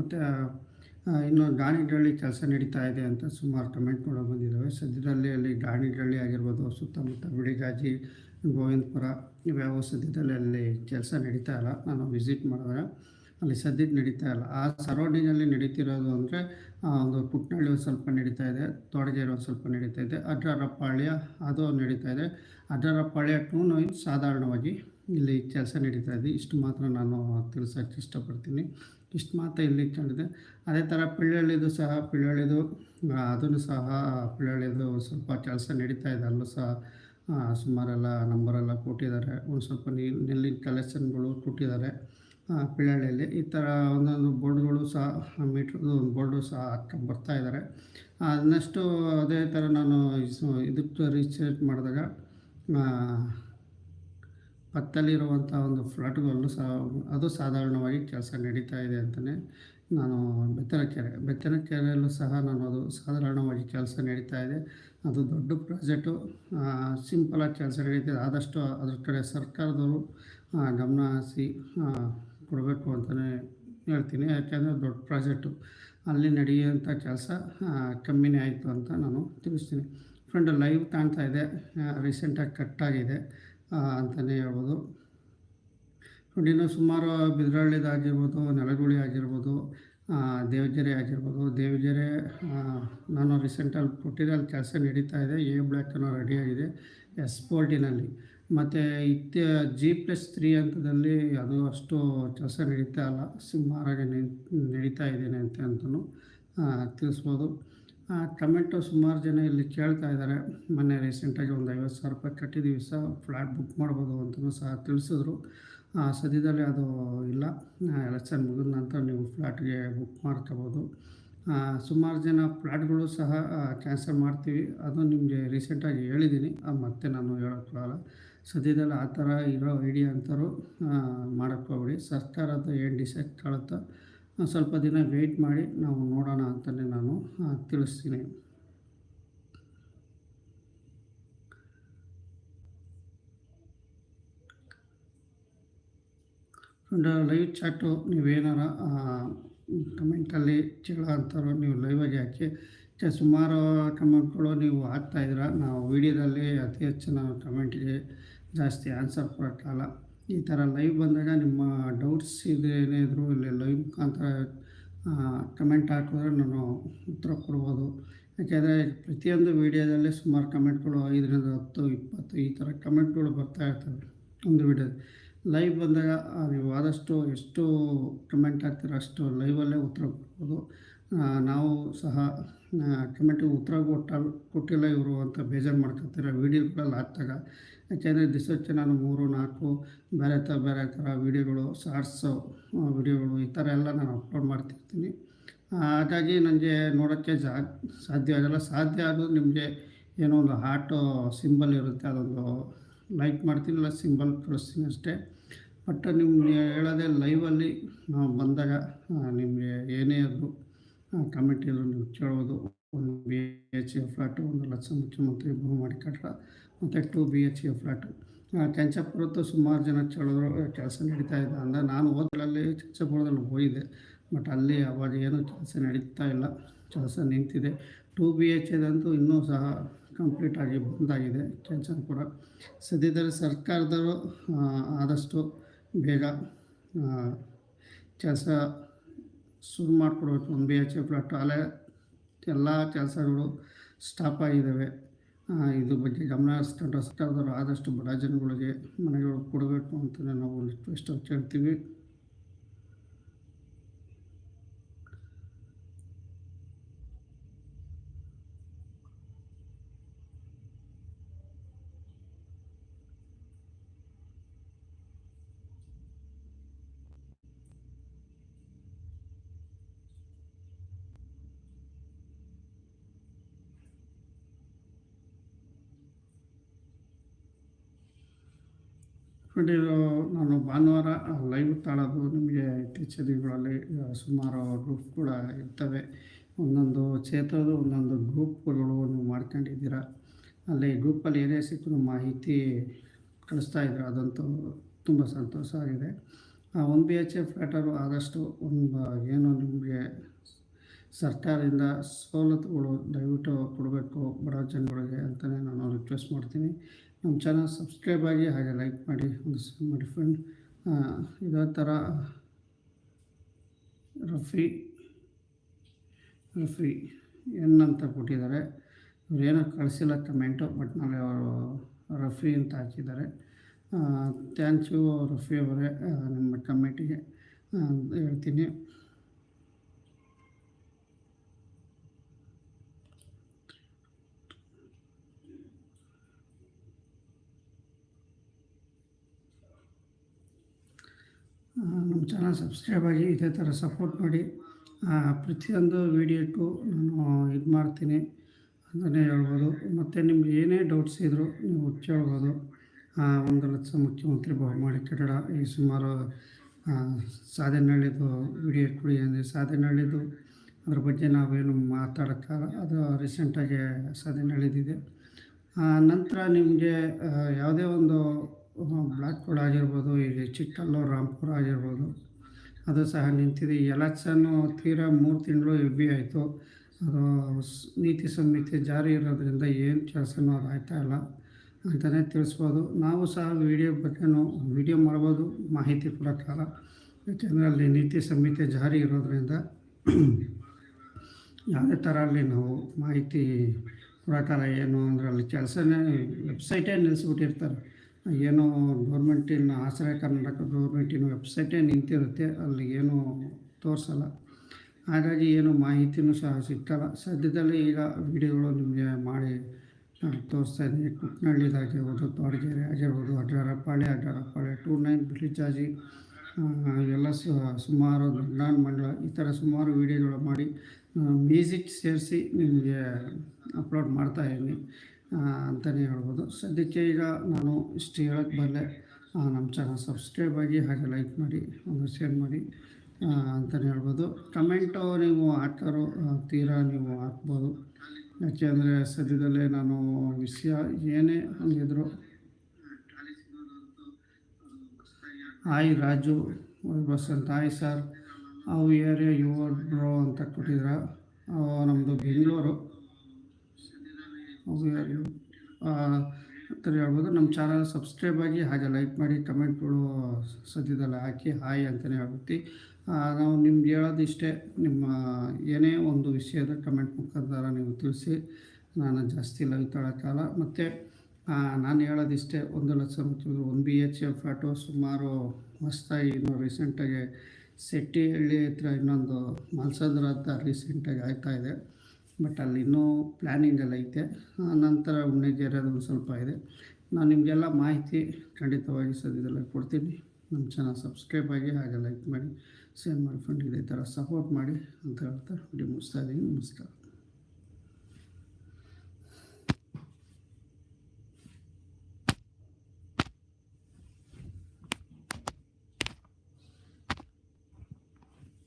ಮತ್ತು ಇನ್ನು ಗಾಣಿಗಳ್ಳಿ ಕೆಲಸ ನಡೀತಾ ಇದೆ ಅಂತ ಸುಮಾರು ಕಮೆಂಟ್ಗಳು ಬಂದಿದ್ದಾವೆ ಸದ್ಯದಲ್ಲಿ ಅಲ್ಲಿ ಗಾಣಿಗಳ್ಳಿ ಆಗಿರ್ಬೋದು, ಸುತ್ತಮುತ್ತ ಬಿಡಿಗಾಜಿ ಗೋವಿಂದಪುರ ಇವ್ಯಾವ ಸದ್ಯದಲ್ಲಿ ಅಲ್ಲಿ ಕೆಲಸ ನಡೀತಾ ಇಲ್ಲ. ನಾನು ವಿಸಿಟ್ ಮಾಡಿದ್ರೆ ಅಲ್ಲಿ ಸದ್ಯಕ್ಕೆ ನಡೀತಾ ಇಲ್ಲ. ಆ ಸರೌಂಡಿಂಗಲ್ಲಿ ನಡೀತಿರೋದು ಅಂದರೆ ಒಂದು ಪುಟ್ನಳ್ಳಿ ಒಂದು ಸ್ವಲ್ಪ ನಡೀತಾ ಇದೆ ತೋಟಗೇರಿ ಒಂದು ಸ್ವಲ್ಪ ನಡೀತಾ ಇದೆ, ಅಡ್ರರಪ್ಪಾಳ್ಯ ಅದು ನಡೀತಾ ಇದೆ. ಅಡ್ರರಪ್ಪಾಳ್ಯ ಟೂನು ಸಾಧಾರಣವಾಗಿ ಇಲ್ಲಿ ಕೆಲಸ ನಡೀತಾ ಇದೆ. ಇಷ್ಟು ಮಾತ್ರ ನಾನು ತಿಳಿಸೋಕ್ಕೆ ಇಷ್ಟಪಡ್ತೀನಿ. ಇಷ್ಟು ಮಾತ್ರ ಇಲ್ಲಿ ಕಂಡಿದೆ ಅದೇ ಥರ ಪಿಳ್ಳಳ್ಳಿದು ಸಹ, ಪಿಳ್ಳಳ್ಳಿದು ಅದನ್ನು ಸಹ ಪಿಳ್ಳಳ್ಳಿದು ಸ್ವಲ್ಪ ಕೆಲಸ ನಡೀತಾ ಇದೆ. ಅಲ್ಲೂ ಸಹ ಸುಮಾರೆಲ್ಲ ನಂಬರೆಲ್ಲ ಕೊಟ್ಟಿದ್ದಾರೆ. ಒಂದು ಸ್ವಲ್ಪ ನೆಲ್ಲಿನ ಕಲೆಕ್ಷನ್ಗಳು ಕೊಟ್ಟಿದ್ದಾರೆ ಪಿಳ್ಳಳ್ಳಿಯಲ್ಲಿ. ಈ ಥರ ಒಂದೊಂದು ಬೋರ್ಡ್ಗಳು ಸಹ ಮೀಟ್ರದ್ದು ಒಂದು ಬೋರ್ಡು ಸಹ ಹಾಕ್ಕೊಂಡು ಬರ್ತಾ ಇದ್ದಾರೆ. ನೆಕ್ಸ್ಟು ಅದೇ ಥರ ನಾನು ಇದಕ್ಕೆ ರಿಸರ್ಚ್ ಮಾಡಿದಾಗ ಪಕ್ಕದಲ್ಲಿರುವಂಥ ಒಂದು ಫ್ಲಾಟ್ಗಳಲ್ಲೂ ಸಹ ಅದು ಸಾಧಾರಣವಾಗಿ ಕೆಲಸ ನಡೀತಾ ಇದೆ ಅಂತಲೇ ನಾನು ಬೆತ್ತನಕೆರೆ ಬೆತ್ತನಕೆರೆಯಲ್ಲೂ ಸಹ ನಾನು ಅದು ಸಾಧಾರಣವಾಗಿ ಕೆಲಸ ನಡೀತಾ ಇದೆ. ಅದು ದೊಡ್ಡ ಪ್ರಾಜೆಕ್ಟು. ಸಿಂಪಲಾಗಿ ಕೆಲಸ ನಡೀತಿದೆ. ಆದಷ್ಟು ಅದ್ರ ಕಡೆ ಸರ್ಕಾರದವರು ಗಮನ ಹರಿಸಿ ಕೊಡಬೇಕು ಅಂತಲೇ ಹೇಳ್ತೀನಿ. ಯಾಕೆಂದರೆ ದೊಡ್ಡ ಪ್ರಾಜೆಕ್ಟು. ಅಲ್ಲಿ ನಡೆಯುವಂಥ ಕೆಲಸ ಕಮ್ಮಿನೇ ಆಯಿತು ಅಂತ ನಾನು ತಿಳಿಸ್ತೀನಿ. ಫ್ರೆಂಡ್, ಲೈವ್ ಕಾಣ್ತಾ ಇದೆ. ರೀಸೆಂಟಾಗಿ ಕಟ್ಟಾಗಿದೆ ಅಂತಲೇ ಹೇಳ್ಬೋದು. ಇನ್ನು ಸುಮಾರು ಬಿದ್ರಳ್ಳಿದಾಗಿರ್ಬೋದು ನೆಲಗುಳಿ ಆಗಿರ್ಬೋದು ಆ, ದೇವಗೆರೆ ಆಗಿರ್ಬೋದು. ದೇವಗೆರೆ ನಾನು ರೀಸೆಂಟಲ್ಲಿ ಕೊಟ್ಟಿದ್ದೆ ಅಲ್ಲಿ ಕೆಲಸ ನಡೀತಾ ಇದೆ. ಎ ಬ್ಲ್ಯಾಕ್ ಅನ್ನೋ ರೆಡಿಯಾಗಿದೆ ಎಸ್ ಫೋರ್ಟಿನಲ್ಲಿ ಮತ್ತು ಇತ್ಯ ಜಿ ಪ್ಲಸ್ ತ್ರೀ ಹಂತದಲ್ಲಿ ಅದು ಅಷ್ಟು ಕೆಲಸ ನಡೀತಾ ಇಲ್ಲ. ಸುಮಾರಾಗಿ ನಡೀತಾ ಇದ್ದೇನೆ ಅಂತ ಅಂತಲೂ ತಿಳಿಸ್ಬೋದು. ಕಮೆಂಟು ಸುಮಾರು ಜನ ಇಲ್ಲಿ ಕೇಳ್ತಾ ಇದ್ದಾರೆ ಮೊನ್ನೆ ರೀಸೆಂಟಾಗಿ ಒಂದು ಐವತ್ತು ಸಾವಿರ ರೂಪಾಯಿ ಕಟ್ಟಿದ್ದೀವಿ ಸಹ ಫ್ಲ್ಯಾಟ್ ಬುಕ್ ಮಾಡ್ಬೋದು ಅಂತಲೂ ಸಹ ತಿಳಿಸಿದ್ರು. ಸದ್ಯದಲ್ಲಿ ಅದು ಇಲ್ಲ. ಎಲೆಕ್ಷನ್ ಮುಗಿದ ನಂತರ ನೀವು ಫ್ಲ್ಯಾಟ್ಗೆ ಬುಕ್ ಮಾಡ್ಕೋಬೋದು. ಸುಮಾರು ಜನ ಫ್ಲ್ಯಾಟ್ಗಳು ಸಹ ಕ್ಯಾನ್ಸಲ್ ಮಾಡ್ತೀವಿ. ಅದು ನಿಮಗೆ ರೀಸೆಂಟಾಗಿ ಹೇಳಿದ್ದೀನಿ ಅದು ಮತ್ತೆ ನಾನು ಹೇಳೋಕ್ಕಾಗಲ್ಲ ಸದ್ಯದಲ್ಲಿ ಆ ಥರ ಇರೋ ಐಡಿಯಾ ಅಂತಾರು ಸರ್ಕಾರ ಸರ್ಕಾರದ ಏನು ಡಿಸೈಡ್ ಕಾಳುತ್ತೋ ಸ್ವಲ್ಪ ದಿನ ವೆಯ್ಟ್ ಮಾಡಿ ನಾವು ನೋಡೋಣ ಅಂತಲೇ ನಾನು ತಿಳಿಸ್ತೀನಿ. ಲೈವ್ ಚಾಟು ನೀವೇನಾರ ಕಮೆಂಟಲ್ಲಿ ಕೇಳೋ ಅಂತಾರೋ ನೀವು ಲೈವಾಗಿ ಹಾಕಿ ಸುಮಾರು ಕಮೆಂಟ್ಗಳು ನೀವು ಹಾಕ್ತಾಯಿದ್ದೀರ ನಾವು ವೀಡಿಯೋದಲ್ಲಿ ಅತಿ ಹೆಚ್ಚು ನಾವು ಕಮೆಂಟ್ಗೆ ಜಾಸ್ತಿ ಆನ್ಸರ್ ಕೊಡೋಕ್ಕಲ್ಲ ಈ ಥರ ಲೈವ್ ಬಂದಾಗ ನಿಮ್ಮ ಡೌಟ್ಸ್ ಇದೆ ಏನೇ ಇದ್ದರೂ ಇಲ್ಲಿ ಲೈವ್ ಮುಖಾಂತರ ಕಮೆಂಟ್ ಹಾಕಿದ್ರೆ ನಾನು ಉತ್ತರ ಕೊಡ್ಬೋದು. ಯಾಕೆಂದರೆ ಪ್ರತಿಯೊಂದು ವೀಡಿಯೋದಲ್ಲಿ ಸುಮಾರು ಕಮೆಂಟ್ಗಳು ಐದರಿಂದ ಹತ್ತು, ಇಪ್ಪತ್ತು ಈ ಥರ ಕಮೆಂಟ್ಗಳು ಬರ್ತಾ ಇರ್ತವೆ ಒಂದು ವೀಡಿಯೋ ಲೈವ್ ಬಂದಾಗ ನೀವು ಆದಷ್ಟು ಎಷ್ಟು ಕಮೆಂಟ್ ಹಾಕ್ತೀರೋ ಅಷ್ಟು ಲೈವಲ್ಲೇ ಉತ್ತರ ಕೊಡ್ಬೋದು. ನಾವು ಸಹ ಕಮೆಂಟಿಗೆ ಉತ್ತರ ಕೊಟ್ಟ ಕೊಟ್ಟಿಲ್ಲ ಇವರು ಅಂತ ಬೇಜಾರು ಮಾಡ್ಕೊತೀರ ವೀಡಿಯೋಗಳಲ್ಲಿ ಹಾಕ್ದಾಗ ಯಾಕೆಂದರೆ ದಿವಸಕ್ಕೆ ನಾನು ಮೂರು, ನಾಲ್ಕು ಬೇರೆ ಥರ ಬೇರೆ ಥರ ವೀಡಿಯೋಗಳು ಶಾರ್ಟ್ಸು ವೀಡಿಯೋಗಳು ಈ ಥರ ಎಲ್ಲ ನಾನು ಅಪ್ಲೋಡ್ ಮಾಡ್ತಿರ್ತೀನಿ. ಹಾಗಾಗಿ ನನಗೆ ನೋಡೋಕ್ಕೆ ಜಾ, ಸಾಧ್ಯ ಆಗಲ್ಲ. ಸಾಧ್ಯ ಆದರೂ ನಿಮಗೆ ಏನೋ ಒಂದು ಹಾರ್ಟು ಸಿಂಬಲ್ ಇರುತ್ತೆ, ಅದೊಂದು ಲೈಕ್ ಮಾಡ್ತೀನಿ, ಇಲ್ಲ ಸಿಂಬಲ್ ಕಳಿಸ್ತೀನಿ ಅಷ್ಟೇ. ಬಟ್ ನಿಮ್ಗೆ ಹೇಳೋದೇ ಲೈವಲ್ಲಿ ನಾವು ಬಂದಾಗ ನಿಮಗೆ ಏನೇ ಆದರೂ ಕಮೆಂಟ್ ಇದ್ರು ನೀವು ಕೇಳೋದು ಒಂದು ಬಿ ಎಚ್ ಎ ಫ್ಲಾಟು ಒಂದು ಲಕ್ಷ ಮುಖ್ಯಮಂತ್ರಿ ಮಾಡಿ ಕಟ್ಟಡ ಮತ್ತು two B H K flat ಕೆಂಚಪುರದ್ದು ಸುಮಾರು ಜನ ಕೇಳಿದ್ರು ಕೆಲಸ ನಡೀತಾ ಇದೆ ಅಂದರೆ ನಾನು ಓದಲಲ್ಲಿ ಕೆಂಚಪುರದಲ್ಲಿ ಹೋಗಿದ್ದೆ ಬಟ್ ಅಲ್ಲಿ ಅವಾಗ ಏನು ಕೆಲಸ ನಡೀತಾ ಇಲ್ಲ. ಕೆಲಸ ನಿಂತಿದೆ. ಟು ಬಿ ಎಚ್ ಎದಂತೂ ಇನ್ನೂ ಸಹ ಕಂಪ್ಲೀಟಾಗಿ ಬಂದಾಗಿದೆ ಕೆಂಚನಪುರ ಸದ್ಯದಲ್ಲಿ ಸರ್ಕಾರದವರು ಆದಷ್ಟು ಬೇಗ ಕೆಲಸ ಶುರು ಮಾಡಿಕೊಡ್ಬೇಕು. ಒಂದು ಬಿ ಎಚ್ ಎ ಫ್ಲಾಟ್ ಅಲ್ಲೇ ಎಲ್ಲ ಕೆಲಸಗಳು ಸ್ಟಾಪ್ ಆಗಿದ್ದಾವೆ. ಇದ್ರ ಬಗ್ಗೆ ಗಮನ ಹರಿಸ್ಕೊಂಡು ಸರ್ಕಾರದವರು ಆದಷ್ಟು ಬಡ ಜನಗಳಿಗೆ ಮನೆಗಳು ಕೊಡಬೇಕು ಅಂತಲೇ ನಾವು ರಿಕ್ವೆಸ್ಟ್ ಕೇಳ್ತೀವಿ ಇದು ನಾನು ಭಾನುವಾರ ಲೈವ್ ತಾಳೋದು ನಿಮಗೆ ಇತ್ತೀಚಿನ ದಿನಗಳಲ್ಲಿ ಸುಮಾರು ಗ್ರೂಪ್ ಕೂಡ ಇರ್ತವೆ. ಒಂದೊಂದು ಕ್ಷೇತ್ರದ ಒಂದೊಂದು ಗ್ರೂಪ್ಗಳು ನೀವು ಮಾಡ್ಕೊಂಡಿದ್ದೀರ. ಅಲ್ಲಿ ಗ್ರೂಪಲ್ಲಿ ಏನೇ ಸಿಕ್ಕರೂ ಮಾಹಿತಿ ಕಳಿಸ್ತಾ ಇದ್ರು ಅದಂತೂ ತುಂಬ ಸಂತೋಷ ಆಗಿದೆ. ಒನ್ ಬಿ ಎಚ್ ಎ ಫ್ಲ್ಯಾಟರು ಆದಷ್ಟು ಒಂದು, ಏನು ನಿಮಗೆ ಸರ್ಕಾರದಿಂದ ಸವಲತ್ತುಗಳು ದಯವಿಟ್ಟು ಕೊಡಬೇಕು ಬಡ ಜನಗಳಿಗೆ ಅಂತಲೇ ನಾನು ರಿಕ್ವೆಸ್ಟ್ ಮಾಡ್ತೀನಿ. ನಮ್ಮ ಚಾನಲ್ ಸಬ್ಸ್ಕ್ರೈಬ್ ಆಗಿ ಹಾಗೆ ಲೈಕ್ ಮಾಡಿ ಒಂದು ಮಾಡಿ ಫ್ರೆಂಡ್ ಇದೇ ಥರ ರಫಿ ರಫಿ ಎನ್ ಅಂತ ಕೊಟ್ಟಿದ್ದಾರೆ. ಇವರೇನೋ ಕಳಿಸಿಲ್ಲ ಕಮೆಂಟು, ಬಟ್ ನಾವು ಅವರು ರಫಿ ಅಂತ ಹಾಕಿದ್ದಾರೆ. ಥ್ಯಾಂಕ್ ಯು ರಫಿ ಅವರೇ ನಿಮ್ಮ ಕಮೆಂಟಿಗೆ ಹೇಳ್ತೀನಿ. ಚಾನಲ್ ಸಬ್ಸ್ಕ್ರೈಬ್ ಆಗಿ ಇದೇ ಥರ ಸಪೋರ್ಟ್ ಮಾಡಿ. ಪ್ರತಿಯೊಂದು ವೀಡಿಯೋಕ್ಕೂ ನಾನು ಇದು ಮಾಡ್ತೀನಿ ಅಂತಲೇ ಹೇಳ್ಬೋದು. ಮತ್ತು ನಿಮ್ಗೆ ಏನೇ ಡೌಟ್ಸ್ ಇದ್ದರೂ ನೀವು ಕೇಳ್ಬೋದು. ಒಂದು ಲಕ್ಷ ಮುಖ್ಯಮಂತ್ರಿ ಬಹುಮಾಡಿ ಕಟ್ಟಡ ಈ ಸುಮಾರು ಸಾಧನಹಳ್ಳಿದು ವಿಡಿಯೋ ಕೊಡಿ ಅಂದರೆ ಸಾಧನಹಳ್ಳಿದು ಅದ್ರ ಬಗ್ಗೆ ನಾವೇನು ಮಾತಾಡೋಕ್ಕಾಗ ಅದು ರೀಸೆಂಟಾಗಿ ಸಾಧನಹಳ್ಳಿದಿದೆ ನಂತರ ನಿಮಗೆ ಯಾವುದೇ ಒಂದು ಬ್ಲಾಕ್ಗಳು ಆಗಿರ್ಬೋದು ಇಲ್ಲಿ ಚಿಕ್ಕಲ್ಲೂರು ರಾಂಪುರ ಆಗಿರ್ಬೋದು, ಅದು ಸಹ ನಿಂತಿದೆ. ಈ ಎಲೆಕ್ಷನ್ನು ತೀರಾ ಮೂರು ತಿಂಗಳು ಎಬ್ಬಿ ಆಯಿತು. ಅದು ನೀತಿ ಸಂಹಿತೆ ಜಾರಿ ಇರೋದ್ರಿಂದ ಏನು ಕೆಲಸನೂ ಅದು ಆಯ್ತಾ ಇಲ್ಲ ಅಂತಲೇ ತಿಳಿಸ್ಬೋದು. ನಾವು ಸಹ ವೀಡಿಯೋ ಬಗ್ಗೆನೂ ವಿಡಿಯೋ ಮಾಡ್ಬೋದು, ಮಾಹಿತಿ ಕೊಡೋಕ್ಕಲ್ಲ ಯಾಕೆಂದರೆ ಅಲ್ಲಿ ನೀತಿ ಸಂಹಿತೆ ಜಾರಿ ಇರೋದ್ರಿಂದ ಯಾವುದೇ ಥರ ಅಲ್ಲಿ ನಾವು ಮಾಹಿತಿ ಕೊಡೋಕ್ಕಲ್ಲ ಏನು ಅಂದರೆ ಅಲ್ಲಿ ಕೆಲಸನೇ, ವೆಬ್ಸೈಟೇ ನಿಲ್ಲಿಸ್ಬಿಟ್ಟಿರ್ತಾರೆ. ಏನೋ ಗೌರ್ಮೆಂಟಿನ ಆಶ್ರಯ ಕರ್ನಾಟಕ ಗೌರ್ಮೆಂಟಿನ ವೆಬ್ಸೈಟೇ ನಿಂತಿರುತ್ತೆ, ಅಲ್ಲಿ ಏನು ತೋರಿಸಲ್ಲ. ಹಾಗಾಗಿ ಏನು ಮಾಹಿತಿನೂ ಸಹ ಸಿಕ್ಕಲ್ಲ. ಸದ್ಯದಲ್ಲಿ ಈಗ ವಿಡಿಯೋಗಳು ನಿಮಗೆ ಮಾಡಿ ತೋರಿಸ್ತಾ ಇದ್ದೀನಿ. ಕುಟ್ನಳ್ಳಿದಾಗಿರ್ಬೋದು ತೋಟಗೆರೆ ಆಗಿರ್ಬೋದು ಅಡ್ಡಾರಪ್ಪಾಳೆ ಅಡ್ಡಾರಪಾಳೆ ಟೂ ನೈನ್ ಚಾರ್ಜಿ ಎಲ್ಲ ಸುಮಾರು ದೊಡ್ಡ ಮಂಡಳ ಈ ಥರ ಸುಮಾರು ವಿಡಿಯೋಗಳು ಮಾಡಿ ಮ್ಯೂಸಿಕ್ ಸೇರಿಸಿ ನಿಮಗೆ ಅಪ್ಲೋಡ್ ಮಾಡ್ತಾಯಿದ್ದೀನಿ ಅಂತಲೇ ಹೇಳ್ಬೋದು. ಸದ್ಯಕ್ಕೆ ಈಗ ನಾನು ಇಷ್ಟು ಹೇಳೋಕ್ಕೆ ಬರಲೆ ನಮ್ಮ ಚಾನಲ್ ಸಬ್ಸ್ಕ್ರೈಬ್ ಆಗಿ ಹಾಗೆ ಲೈಕ್ ಮಾಡಿ, ಒಂದು ಶೇರ್ ಮಾಡಿ ಅಂತಲೇ ಹೇಳ್ಬೋದು. ಕಮೆಂಟು ನೀವು ಹಾಕೋರು ತೀರಾ ನೀವು ಹಾಕ್ಬೋದು. ಯಾಕೆಂದರೆ ಸದ್ಯದಲ್ಲೇ ನಾನು ವಿಷಯ ಏನೇ ಹಂಗಿದ್ರು hi Raju Basanta hi sir ಅವು ಏರಿಯಾ ಯುವರ್ ಬ್ರೋ ಅಂತ ಕೊಟ್ಟಿದ್ರ. ನಮ್ಮದು ಬೆಂಗಳೂರು. ಅಂತ ಹೇಳ್ಬೋದು. ನಮ್ಮ ಚಾನಲ್ ಸಬ್ಸ್ಕ್ರೈಬ್ ಆಗಿ ಹಾಗೆ ಲೈಕ್ ಮಾಡಿ ಕಮೆಂಟ್ಗಳು ಸದ್ಯದಲ್ಲಿ ಹಾಕಿ ಹಾಯ್ ಅಂತಲೇ ಹೇಳ್ಬಿಡ್ತಿ ನಾವು ನಿಮ್ಗೆ ಹೇಳೋದಿಷ್ಟೇ, ನಿಮ್ಮ ಏನೇ ಒಂದು ವಿಷಯದ ಕಮೆಂಟ್ ಮುಖಾಂತರ ನೀವು ತಿಳಿಸಿ, ನಾನು ಜಾಸ್ತಿ ಲೈವ್ ತೊಳೋಕ್ಕಲ್ಲ ಮತ್ತು ನಾನು ಹೇಳೋದಿಷ್ಟೇ, ಒಂದು ಲಕ್ಷ ಮುಖ್ಯಮಂತ್ರಿ ಒಂದು ಬಿ ಎಚ್ ಎಫ್ ಫ್ಲಾಟು ಸುಮಾರು ಮಸ್ತಾಗಿ ಇನ್ನು ರೀಸೆಂಟಾಗಿ ಸೆಟ್ಟಿಹಳ್ಳಿ ಹತ್ರ ಇನ್ನೊಂದು ಮಲ್ಸಂದ್ರ ಅಂತ ರೀಸೆಂಟಾಗಿ ಆಯ್ತಾಯಿದೆ ಬಟ್ ಅಲ್ಲಿ ಇನ್ನೂ ಪ್ಲ್ಯಾನಿಂಗಲ್ಲಿ ಐತೆ. ನಂತರ ಉಣ್ಣೆಗೇರೋದು ಒಂದು ಸ್ವಲ್ಪ ಇದೆ. ನಾನು ನಿಮಗೆಲ್ಲ ಮಾಹಿತಿ ಖಂಡಿತವಾಗಿ ಸದ್ಯದಲ್ಲೇ ಕೊಡ್ತೀನಿ. ನಮ್ಮ ಚಾನಲ್ ಸಬ್ಸ್ಕ್ರೈಬ್ ಆಗಿ ಹಾಗೆ ಲೈಕ್ ಮಾಡಿ, ಶೇರ್ ಮಾಡಿ ಫ್ರೆಂಡ್ ಇದೇ ಥರ ಸಪೋರ್ಟ್ ಮಾಡಿ ಅಂತ ಹೇಳ್ತಾ ವಿಡಿಯೋ ಮುಗಿಸ್ತಾ ಇದ್ದೀನಿ. ನಮಸ್ಕಾರ.